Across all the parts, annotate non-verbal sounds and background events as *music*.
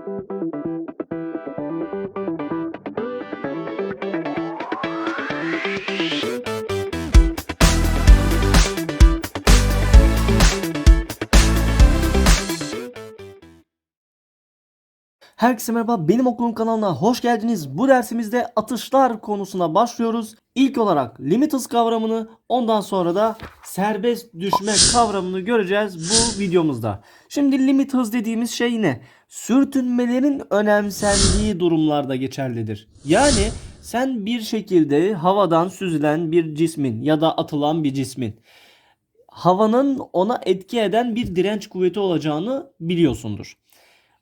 Herkese merhaba, benim okulum kanalına hoş geldiniz. Bu dersimizde atışlar konusuna başlıyoruz. İlk olarak limit hız kavramını, ondan sonra da serbest düşme kavramını göreceğiz bu videomuzda. Şimdi limit hız dediğimiz şey ne? Sürtünmelerin önemsendiği durumlarda geçerlidir. Yani sen bir şekilde havadan süzülen bir cismin ya da atılan bir cismin havanın ona etki eden bir direnç kuvveti olacağını biliyorsundur.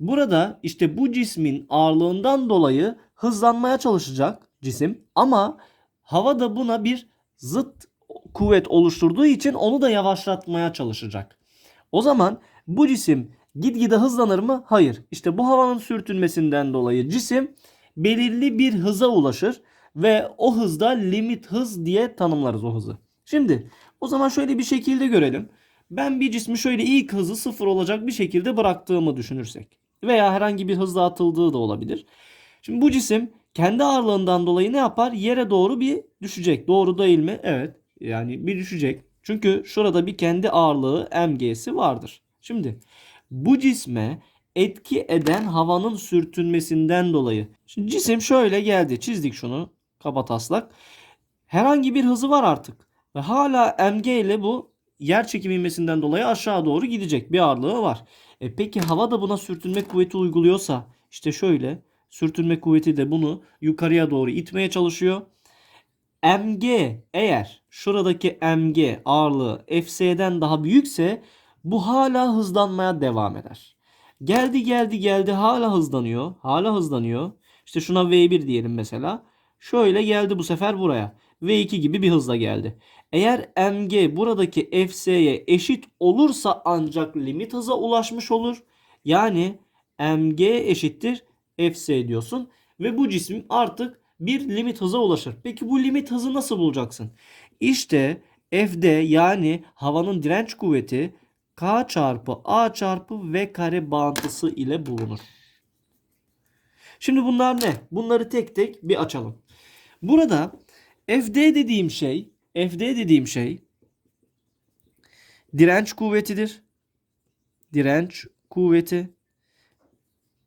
Burada işte bu cismin ağırlığından dolayı hızlanmaya çalışacak cisim ama hava da buna bir zıt kuvvet oluşturduğu için onu da yavaşlatmaya çalışacak. O zaman bu cisim gitgide hızlanır mı? Hayır. İşte bu havanın sürtünmesinden dolayı cisim belirli bir hıza ulaşır ve o hızda limit hız diye tanımlarız o hızı. Şimdi o zaman şöyle bir şekilde görelim. Ben bir cismi şöyle ilk hızı sıfır olacak bir şekilde bıraktığımı düşünürsek veya herhangi bir hızla atıldığı da olabilir. Şimdi bu cisim kendi ağırlığından dolayı ne yapar? Yere doğru bir düşecek. Doğru değil mi? Evet. Yani bir düşecek. Çünkü şurada bir kendi ağırlığı mg'si vardır. Şimdi bu cisme etki eden havanın sürtünmesinden dolayı. Şimdi cisim şöyle geldi. Çizdik şunu. Kaba taslak. Herhangi bir hızı var artık. Ve hala mg ile bu yer çekimi ivmesinden dolayı aşağı doğru gidecek. Bir ağırlığı var. E peki hava da buna sürtünme kuvveti uyguluyorsa işte şöyle sürtünme kuvveti de bunu yukarıya doğru itmeye çalışıyor. mg eğer şuradaki mg ağırlığı fs'den daha büyükse bu hala hızlanmaya devam eder. Geldi geldi geldi hala hızlanıyor. Hala hızlanıyor. İşte şuna V1 diyelim mesela. Şöyle geldi bu sefer buraya. V2 gibi bir hızla geldi. Eğer mg buradaki fs'ye eşit olursa ancak limit hıza ulaşmış olur. Yani mg eşittir fs diyorsun ve bu cisim artık bir limit hıza ulaşır. Peki bu limit hızı nasıl bulacaksın? İşte Fd yani havanın direnç kuvveti K çarpı A çarpı V kare bağıntısı ile bulunur. Şimdi bunlar ne? Bunları tek tek bir açalım. Burada FD dediğim şey, FD dediğim şey direnç kuvvetidir. Direnç kuvveti.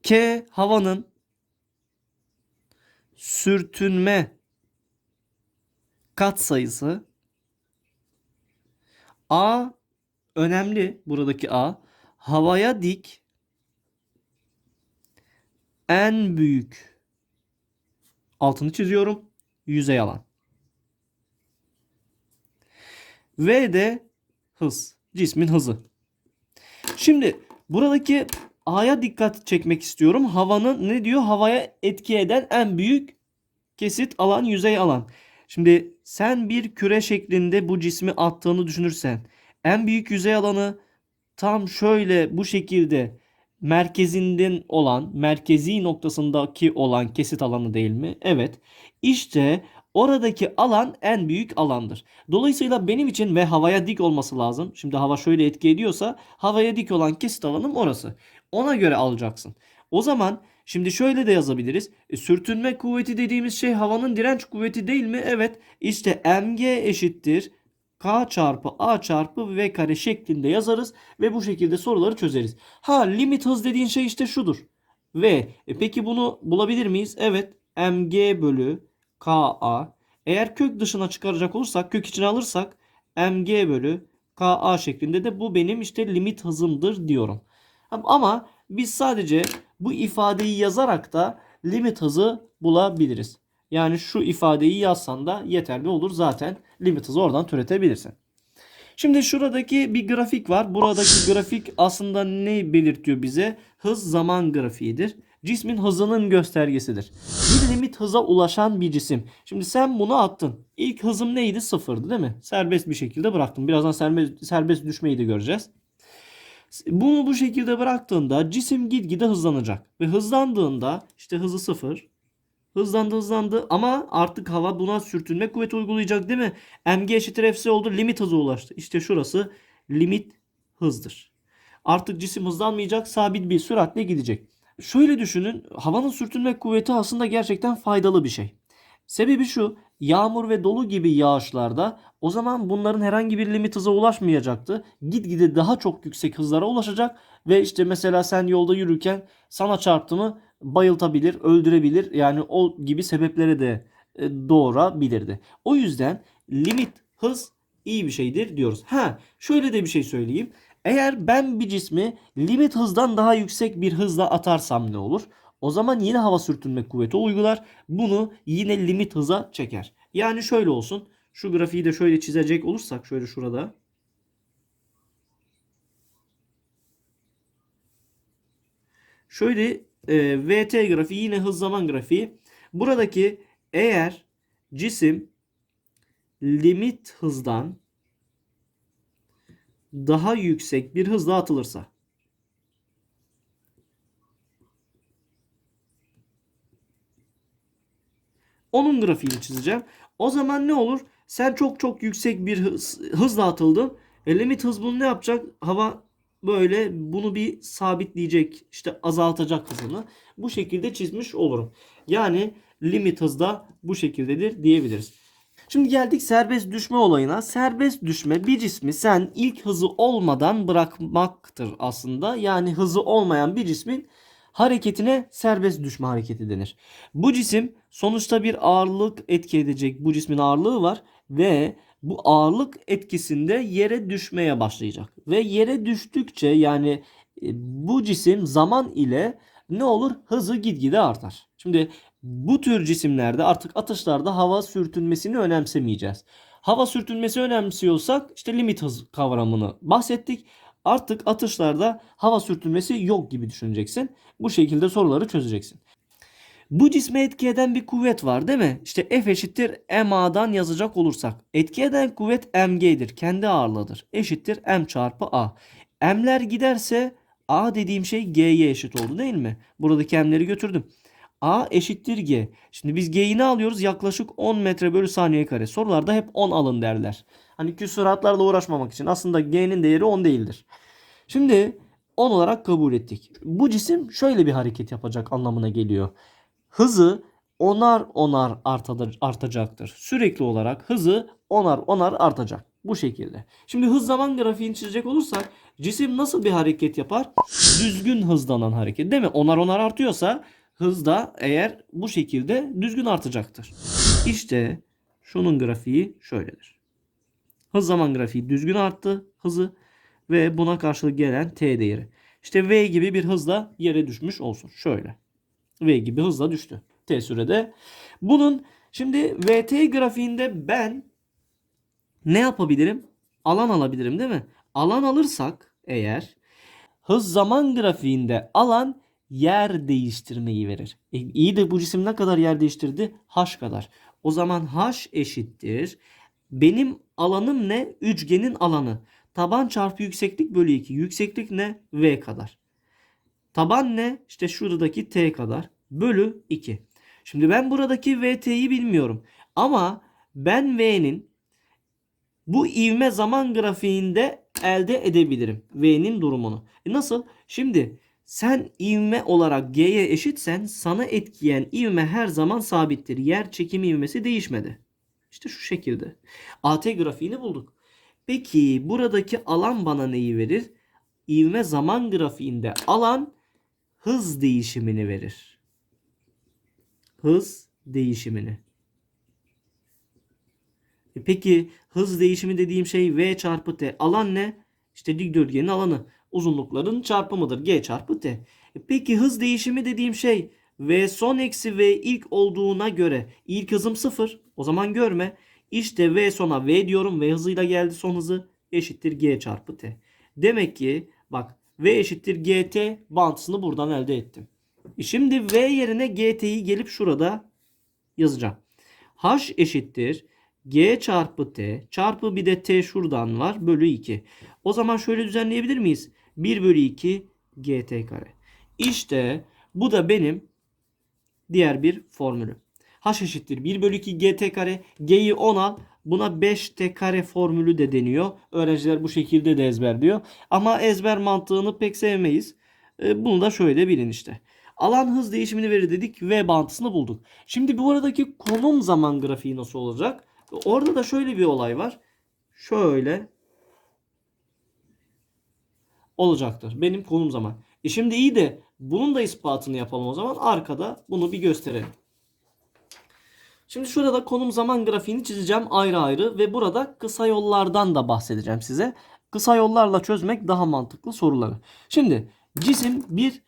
K havanın sürtünme katsayısı. A önemli buradaki A havaya dik en büyük altını çiziyorum yüzey alan. V de hız. Cismin hızı. Şimdi buradaki A'ya dikkat çekmek istiyorum. Havanın ne diyor? Havaya etki eden en büyük kesit alan, yüzey alan. Şimdi sen bir küre şeklinde bu cismi attığını düşünürsen en büyük yüzey alanı tam şöyle bu şekilde merkezinden olan, merkezi noktasındaki olan kesit alanı değil mi? Evet. İşte oradaki alan en büyük alandır. Dolayısıyla benim için ve havaya dik olması lazım. Şimdi hava şöyle etki ediyorsa havaya dik olan kesit alanım orası. Ona göre alacaksın. O zaman şimdi şöyle de yazabiliriz. E, sürtünme kuvveti dediğimiz şey havanın direnç kuvveti değil mi? Evet. İşte mg eşittir K çarpı A çarpı V kare şeklinde yazarız ve bu şekilde soruları çözeriz. Ha limit hız dediğin şey işte şudur. V. E peki bunu bulabilir miyiz? Evet. mg bölü KA. Eğer kök dışına çıkaracak olursak, kök içine alırsak mg bölü KA şeklinde de bu benim işte limit hızımdır diyorum. Ama biz sadece bu ifadeyi yazarak da limit hızı bulabiliriz. Yani şu ifadeyi yazsan da yeterli olur zaten limit hızı oradan türetebilirsin. Şimdi şuradaki bir grafik var. Buradaki *laughs* grafik aslında ne belirtiyor bize? Hız zaman grafiğidir. Cismin hızının göstergesidir. Bir limit hıza ulaşan bir cisim. Şimdi sen bunu attın. İlk hızım neydi? Sıfırdı değil mi? Serbest bir şekilde bıraktım. Birazdan serbest, serbest düşmeyi de göreceğiz. Bunu bu şekilde bıraktığında cisim gitgide hızlanacak. Ve hızlandığında işte hızı sıfır. Hızlandı hızlandı ama artık hava buna sürtünme kuvveti uygulayacak değil mi? mg eşittir fc oldu limit hızı ulaştı. İşte şurası limit hızdır. Artık cisim hızlanmayacak sabit bir süratle gidecek. Şöyle düşünün, havanın sürtünme kuvveti aslında gerçekten faydalı bir şey. Sebebi şu, yağmur ve dolu gibi yağışlarda o zaman bunların herhangi bir limit hıza ulaşmayacaktı. Gitgide daha çok yüksek hızlara ulaşacak ve işte mesela sen yolda yürürken sana çarptı mı bayıltabilir, öldürebilir. Yani o gibi sebeplere de e, doğurabilirdi. O yüzden limit hız iyi bir şeydir diyoruz. Ha, şöyle de bir şey söyleyeyim. Eğer ben bir cismi limit hızdan daha yüksek bir hızla atarsam ne olur? O zaman yine hava sürtünme kuvveti uygular. Bunu yine limit hıza çeker. Yani şöyle olsun. Şu grafiği de şöyle çizecek olursak şöyle şurada. Şöyle e, VT grafiği yine hız zaman grafiği. Buradaki eğer cisim limit hızdan daha yüksek bir hızla atılırsa onun grafiğini çizeceğim. O zaman ne olur? Sen çok çok yüksek bir hız, hızla atıldın. E, limit hız bunu ne yapacak? Hava böyle bunu bir sabitleyecek. işte azaltacak hızını. Bu şekilde çizmiş olurum. Yani limit hızda bu şekildedir diyebiliriz. Şimdi geldik serbest düşme olayına. Serbest düşme bir cismi sen ilk hızı olmadan bırakmaktır aslında. Yani hızı olmayan bir cismin hareketine serbest düşme hareketi denir. Bu cisim sonuçta bir ağırlık etki edecek. Bu cismin ağırlığı var ve bu ağırlık etkisinde yere düşmeye başlayacak. Ve yere düştükçe yani e, bu cisim zaman ile ne olur? Hızı gitgide artar. Şimdi bu tür cisimlerde artık atışlarda hava sürtünmesini önemsemeyeceğiz. Hava sürtünmesi önemsiyorsak işte limit hız kavramını bahsettik. Artık atışlarda hava sürtünmesi yok gibi düşüneceksin. Bu şekilde soruları çözeceksin. Bu cisme etki eden bir kuvvet var değil mi? İşte F eşittir MA'dan yazacak olursak. Etki eden kuvvet MG'dir. Kendi ağırlığıdır. Eşittir M çarpı A. M'ler giderse A dediğim şey G'ye eşit oldu değil mi? Buradaki M'leri götürdüm. A eşittir G. Şimdi biz G'yi ne alıyoruz? Yaklaşık 10 metre bölü saniye kare. Sorularda hep 10 alın derler. Hani küsuratlarla uğraşmamak için. Aslında G'nin değeri 10 değildir. Şimdi 10 olarak kabul ettik. Bu cisim şöyle bir hareket yapacak anlamına geliyor. Hızı onar onar artacaktır. Sürekli olarak hızı onar onar artacak. Bu şekilde. Şimdi hız zaman grafiğini çizecek olursak cisim nasıl bir hareket yapar? Düzgün hızlanan hareket değil mi? Onar onar artıyorsa hız da eğer bu şekilde düzgün artacaktır. İşte şunun grafiği şöyledir. Hız zaman grafiği düzgün arttı hızı ve buna karşılık gelen t değeri. İşte v gibi bir hızla yere düşmüş olsun. Şöyle. V gibi hızla düştü. t sürede. Bunun şimdi vt grafiğinde ben ne yapabilirim? Alan alabilirim değil mi? Alan alırsak eğer hız zaman grafiğinde alan yer değiştirmeyi verir. E, iyi de bu cisim ne kadar yer değiştirdi? H kadar. O zaman H eşittir. Benim alanım ne? Üçgenin alanı. Taban çarpı yükseklik bölü 2. Yükseklik ne? V kadar. Taban ne? İşte şuradaki T kadar. Bölü 2. Şimdi ben buradaki VT'yi bilmiyorum. Ama ben V'nin bu ivme zaman grafiğinde elde edebilirim. V'nin durumunu. E nasıl? Şimdi sen ivme olarak G'ye eşitsen sana etkiyen ivme her zaman sabittir. Yer çekim ivmesi değişmedi. İşte şu şekilde. AT grafiğini bulduk. Peki buradaki alan bana neyi verir? İvme zaman grafiğinde alan hız değişimini verir. Hız değişimini. E peki hız değişimi dediğim şey V çarpı T. Alan ne? İşte dikdörtgenin alanı. Uzunlukların çarpımıdır. G çarpı T. E peki hız değişimi dediğim şey V son eksi V ilk olduğuna göre ilk hızım sıfır. O zaman görme. İşte V sona V diyorum. V hızıyla geldi son hızı eşittir G çarpı T. Demek ki bak V eşittir GT bantısını buradan elde ettim. E şimdi V yerine GT'yi gelip şurada yazacağım. H eşittir G çarpı T çarpı bir de T şuradan var bölü 2. O zaman şöyle düzenleyebilir miyiz? 1 bölü 2 GT kare. İşte bu da benim diğer bir formülüm. H eşittir 1 bölü 2 GT kare. G'yi 10 al. Buna 5T kare formülü de deniyor. Öğrenciler bu şekilde de ezberliyor. Ama ezber mantığını pek sevmeyiz. E, bunu da şöyle bilin işte. Alan hız değişimini verir dedik. V bağıntısını bulduk. Şimdi bu aradaki konum zaman grafiği nasıl olacak? Orada da şöyle bir olay var. Şöyle olacaktır. Benim konum zaman. E şimdi iyi de bunun da ispatını yapalım o zaman. Arkada bunu bir gösterelim. Şimdi şurada konum zaman grafiğini çizeceğim ayrı ayrı ve burada kısa yollardan da bahsedeceğim size. Kısa yollarla çözmek daha mantıklı soruları. Şimdi cisim bir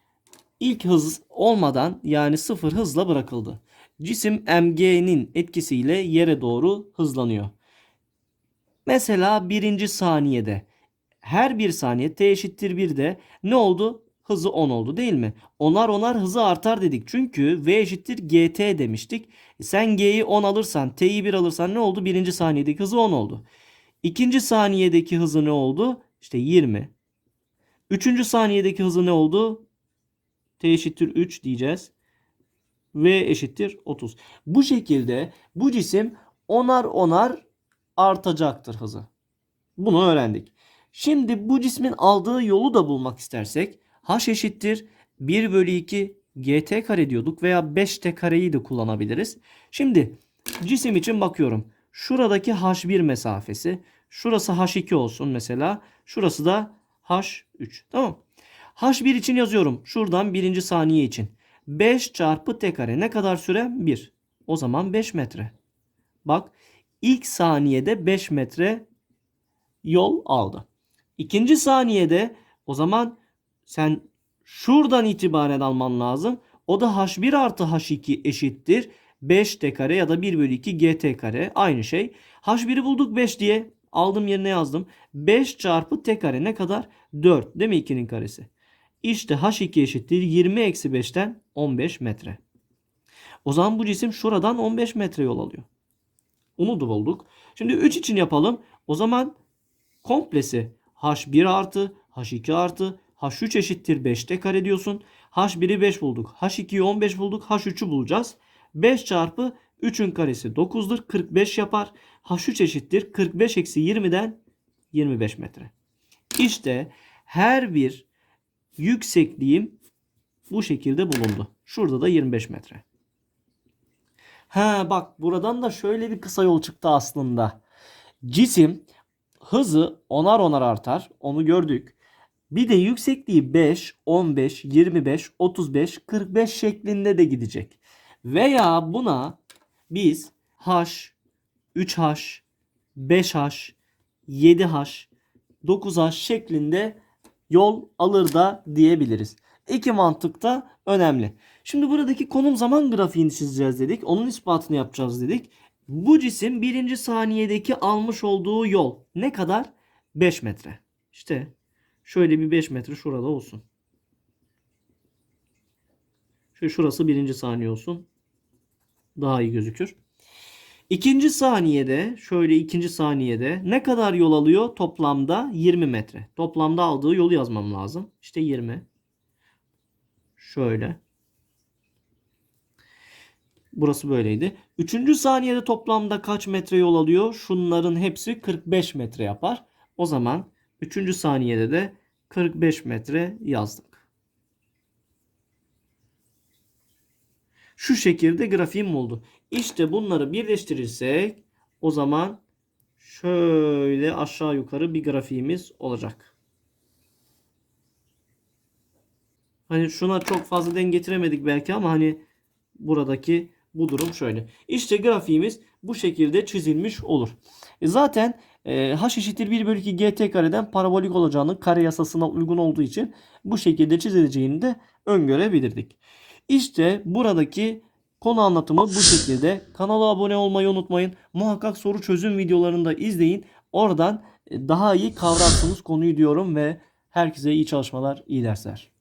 ilk hız olmadan yani sıfır hızla bırakıldı. Cisim mg'nin etkisiyle yere doğru hızlanıyor. Mesela birinci saniyede her bir saniye t eşittir 1'de ne oldu? Hızı 10 oldu değil mi? Onar onar hızı artar dedik. Çünkü v eşittir gt demiştik. E Sen g'yi 10 alırsan t'yi 1 alırsan ne oldu? Birinci saniyedeki hızı 10 oldu. İkinci saniyedeki hızı ne oldu? İşte 20. Üçüncü saniyedeki hızı ne oldu? t eşittir 3 diyeceğiz. v eşittir 30. Bu şekilde bu cisim onar onar artacaktır hızı. Bunu öğrendik. Şimdi bu cismin aldığı yolu da bulmak istersek h eşittir 1 bölü 2 gt kare diyorduk veya 5t kareyi de kullanabiliriz. Şimdi cisim için bakıyorum. Şuradaki h1 mesafesi. Şurası h2 olsun mesela. Şurası da h3. Tamam. h1 için yazıyorum. Şuradan birinci saniye için. 5 çarpı t kare ne kadar süre? 1. O zaman 5 metre. Bak ilk saniyede 5 metre yol aldı. İkinci saniyede o zaman sen şuradan itibaren alman lazım. O da h1 artı h2 eşittir. 5 t kare ya da 1 bölü 2 gt kare aynı şey. h1'i bulduk 5 diye aldım yerine yazdım. 5 çarpı t kare ne kadar? 4 değil mi 2'nin karesi? İşte h2 eşittir 20 eksi 5'ten 15 metre. O zaman bu cisim şuradan 15 metre yol alıyor. Onu da bulduk. Şimdi 3 için yapalım. O zaman komplesi h1 artı h2 artı h3 eşittir 5t kare diyorsun. h1'i 5 bulduk. h2'yi 15 bulduk. h3'ü bulacağız. 5 çarpı 3'ün karesi 9'dur. 45 yapar. h3 eşittir 45 eksi 20'den 25 metre. İşte her bir yüksekliğim bu şekilde bulundu. Şurada da 25 metre. Ha bak buradan da şöyle bir kısa yol çıktı aslında. Cisim hızı onar onar artar. Onu gördük. Bir de yüksekliği 5, 15, 25, 35, 45 şeklinde de gidecek. Veya buna biz h, 3h, 5h, 7h, 9h şeklinde yol alır da diyebiliriz. İki mantık da önemli. Şimdi buradaki konum zaman grafiğini çizeceğiz dedik. Onun ispatını yapacağız dedik. Bu cisim birinci saniyedeki almış olduğu yol ne kadar? 5 metre. İşte şöyle bir 5 metre şurada olsun. Şöyle şurası birinci saniye olsun. Daha iyi gözükür. İkinci saniyede şöyle ikinci saniyede ne kadar yol alıyor? Toplamda 20 metre. Toplamda aldığı yolu yazmam lazım. İşte 20. Şöyle. Burası böyleydi. Üçüncü saniyede toplamda kaç metre yol alıyor? Şunların hepsi 45 metre yapar. O zaman üçüncü saniyede de 45 metre yazdık. Şu şekilde grafiğim oldu. İşte bunları birleştirirsek o zaman şöyle aşağı yukarı bir grafiğimiz olacak. Hani şuna çok fazla denk getiremedik belki ama hani buradaki bu durum şöyle. İşte grafiğimiz bu şekilde çizilmiş olur. E zaten h eşittir 1 bölü 2 gt kareden parabolik olacağını kare yasasına uygun olduğu için bu şekilde çizileceğini de öngörebilirdik. İşte buradaki konu anlatımı bu şekilde. Kanala abone olmayı unutmayın. Muhakkak soru çözüm videolarını da izleyin. Oradan e, daha iyi kavrarsınız konuyu diyorum ve herkese iyi çalışmalar, iyi dersler.